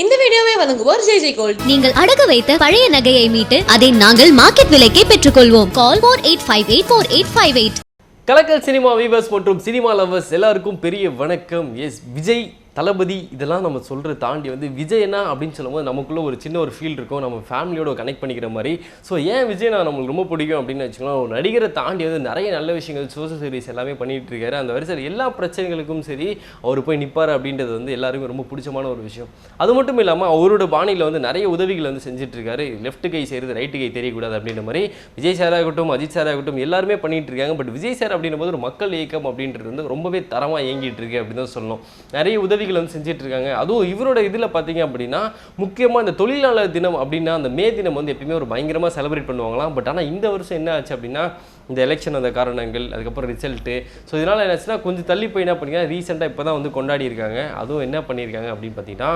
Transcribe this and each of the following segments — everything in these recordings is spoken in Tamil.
இந்த வீடியோவை வழங்குவோர் ஜெய் ஜெய் கோல்ட். நீங்கள் அடகு வைத்த பழைய நகையை மீட்டு அதை நாங்கள் மார்க்கெட் விலைக்கே பெற்றுக்கொள்வோம். Call four eight five eight four eight five eight Kalakkal cinema viewers மற்றும் சினிமா லவர்ஸ் எல்லாருக்கும் பெரிய வணக்கம். எஸ் விஜய் தளபதி இதெல்லாம் நம்ம சொல்கிற தாண்டி வந்து விஜய்னா அப்படின்னு சொல்லும்போது நமக்குள்ளே ஒரு சின்ன ஒரு ஃபீல் இருக்கும். நம்ம ஃபேமிலியோட கனெக்ட் பண்ணிக்கிற மாதிரி. ஸோ ஏன் விஜய் நான் நம்மளுக்கு ரொம்ப பிடிக்கும் அப்படின்னு வச்சுக்கலாம் ஒரு நடிகரை தாண்டி வந்து நிறைய நல்ல விஷயங்கள் சோசியல் சர்வீஸ் எல்லாமே பண்ணிகிட்டு இருக்காரு. அந்த வரிசையில் எல்லா பிரச்சனைகளுக்கும் சரி அவர் போய் நிற்பார் அப்படின்றது வந்து எல்லாருமே ரொம்ப பிடிச்சமான ஒரு விஷயம். அது மட்டும் இல்லாமல் அவரோட பாணியில் வந்து நிறைய உதவிகள் வந்து செஞ்சிட்ருக்காரு லெஃப்ட் கை செய்கிறது ரைட்டு கை தெரியக்கூடாது அப்படின்ற மாதிரி விஜய் சாராக இருக்கட்டும் அஜித் சாராக இருக்கட்டும் எல்லாருமே பண்ணிகிட்டு இருக்காங்க. பட் விஜய் சார் அப்படின்னும் போது ஒரு மக்கள் இயக்கம் அப்படின்றது வந்து ரொம்பவே தரமாக இயங்கிட்டு இருக்கு அப்படின்னு தான் சொல்லணும். நிறைய உதவி உதவிகள் வந்து செஞ்சுட்டு இருக்காங்க அதுவும் இவரோட இதில் பார்த்தீங்க அப்படின்னா முக்கியமாக இந்த தொழிலாளர் தினம் அப்படின்னா அந்த மே தினம் வந்து எப்பயுமே ஒரு பயங்கரமாக செலிப்ரேட் பண்ணுவாங்களாம். பட் ஆனால் இந்த வருஷம் என்ன ஆச்சு அப்படின்னா இந்த எலெக்ஷன் அந்த காரணங்கள் அதுக்கப்புறம் ரிசல்ட்டு ஸோ இதனால் என்னாச்சுன்னா கொஞ்சம் தள்ளி போய் என்ன பண்ணீங்க ரீசெண்டாக இப்போ தான் வந்து கொண்டாடி இருக்காங்க. அதுவும் என்ன பண்ணியிருக்காங்க அப்படின்னு பார்த்தீங்கன்னா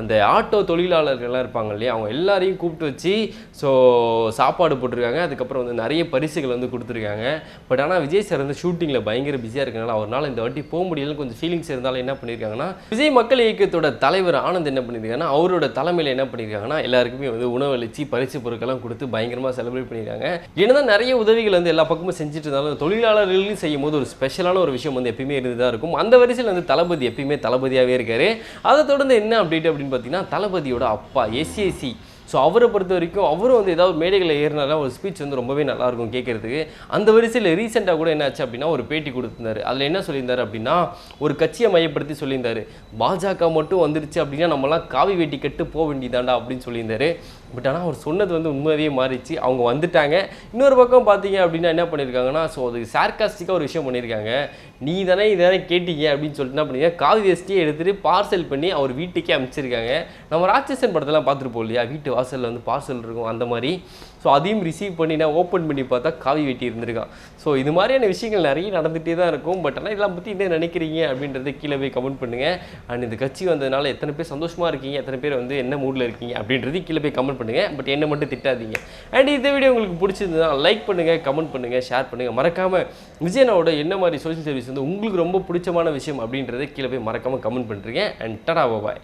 அந்த ஆட்டோ தொழிலாளர்கள்லாம் இருப்பாங்க இல்லையா? அவங்க எல்லாரையும் கூப்பிட்டு வச்சு ஸோ சாப்பாடு போட்டிருக்காங்க. அதுக்கப்புறம் வந்து நிறைய பரிசுகள் வந்து கொடுத்துருக்காங்க. பட் ஆனால் விஜய் சார் வந்து ஷூட்டிங்கில் பயங்கர பிஸியாக இருக்கனால அவரால் இந்த வாட்டி போக முடியலன்னு கொஞ்சம் ஃபீலிங்ஸ் இருந்தாலும் என்ன பண்ணியிருக்காங்கன்னா விஜய் மக்கள் இயக்கத்தோட தலைவர் ஆனந்த் என்ன பண்ணியிருக்காங்கன்னா அவரோட தலைமையில் என்ன பண்ணியிருக்காங்கன்னா எல்லாருக்குமே வந்து உணவளிச்சு பரிசு பொருட்கள்லாம் கொடுத்து பயங்கரமாக செலிப்ரேட் பண்ணியிருக்காங்க. என்னதான் நிறைய உதவிகள் வந்து எல்லா பக்கமும் செஞ்சுட்டு இருந்தாலும் தொழிலாளர்களையும் செய்யும் போது ஒரு ஸ்பெஷலான ஒரு விஷயம் வந்து எப்பயுமே இருந்து தான் இருக்கும். அந்த வரிசையில் வந்து தளபதி எப்பயுமே தளபதியாகவே இருக்கார். அதை தொடர்ந்து என்ன அப்டேட் அப்படின்னு பார்த்தீங்கன்னா தளபதியோட அப்பா எஸ்ஏசி ஸோ அவரை பொறுத்த வரைக்கும் அவரும் வந்து ஏதாவது மேடைகளில் ஏறினாலும் ஒரு ஸ்பீச் வந்து ரொம்பவே நல்லாயிருக்கும் கேட்குறதுக்கு அந்த வரிசையில் ரீசெண்டாக கூட என்னாச்சு அப்படின்னா ஒரு பேட்டி கொடுத்துருந்தாரு. அதில் என்ன சொல்லியிருந்தாரு அப்படின்னா ஒரு கட்சியை மையப்படுத்தி சொல்லியிருந்தாரு. பாஜக மட்டும் வந்துருச்சு அப்படின்னா நம்மலாம் காவி வேட்டி கட்டு போக வேண்டியதாண்டா அப்படின்னு சொல்லியிருந்தாரு. பட் ஆனால் அவர் சொன்னது வந்து உண்மையாகவே மாறிச்சு அவங்க வந்துட்டாங்க. இன்னொரு பக்கம் பார்த்தீங்க அப்படின்னா என்ன பண்ணியிருக்காங்கன்னா ஸோ அது சார்காஸ்டிக்காக ஒரு விஷயம் பண்ணியிருக்காங்க. நீ தானே இதானே கேட்டீங்க அப்படின்னு சொல்லிட்டு என்ன பண்ணீங்க? காவி வேஸ்டியை எடுத்துகிட்டு பார்சல் பண்ணி அவர் வீட்டுக்கே அனுப்பிச்சிருக்காங்க. நம்ம ராட்சசன் படத்தெல்லாம் பார்த்துருப்போம் இல்லையா? வீட்டு வாசலில் வந்து பார்சல் இருக்கும் அந்த மாதிரி. ஸோ அதையும் ரிசீவ் பண்ணி நான் ஓப்பன் பண்ணி பார்த்தா காவி வெட்டி இருந்திருக்கான். ஸோ இது மாதிரியான விஷயங்கள் நிறைய நடந்துகிட்டே தான் இருக்கும். பட் ஆனால் இதெல்லாம் பற்றி என்ன நினைக்கிறீங்க அப்படின்றத கீழே போய் கமெண்ட் பண்ணுங்கள் அண்ட் இந்த கட்சி வந்ததுனால எத்தனை பேர் சந்தோஷமாக இருக்கீங்க? எத்தனை பேர் வந்து என்ன மூடில் இருக்கீங்க அப்படின்றது கீழே போய் கமெண்ட் பண்ணுங்கள் பட் என்ன மட்டும் திட்டாதீங்க. அண்ட் இந்த வீடியோ உங்களுக்கு பிடிச்சிருந்ததுன்னா லைக் பண்ணுங்கள் கமெண்ட் பண்ணுங்கள் ஷேர் பண்ணுங்கள் மறக்காமல் விஜயனாவோட என்ன மாதிரி சோஷியல் சர்வீஸ் வந்து உங்களுக்கு ரொம்ப பிடிச்சமான விஷயம் அப்படின்றத கீழே போய் மறக்காமல் கமெண்ட் பண்ணுறீங்க அண்ட் டடா பாய்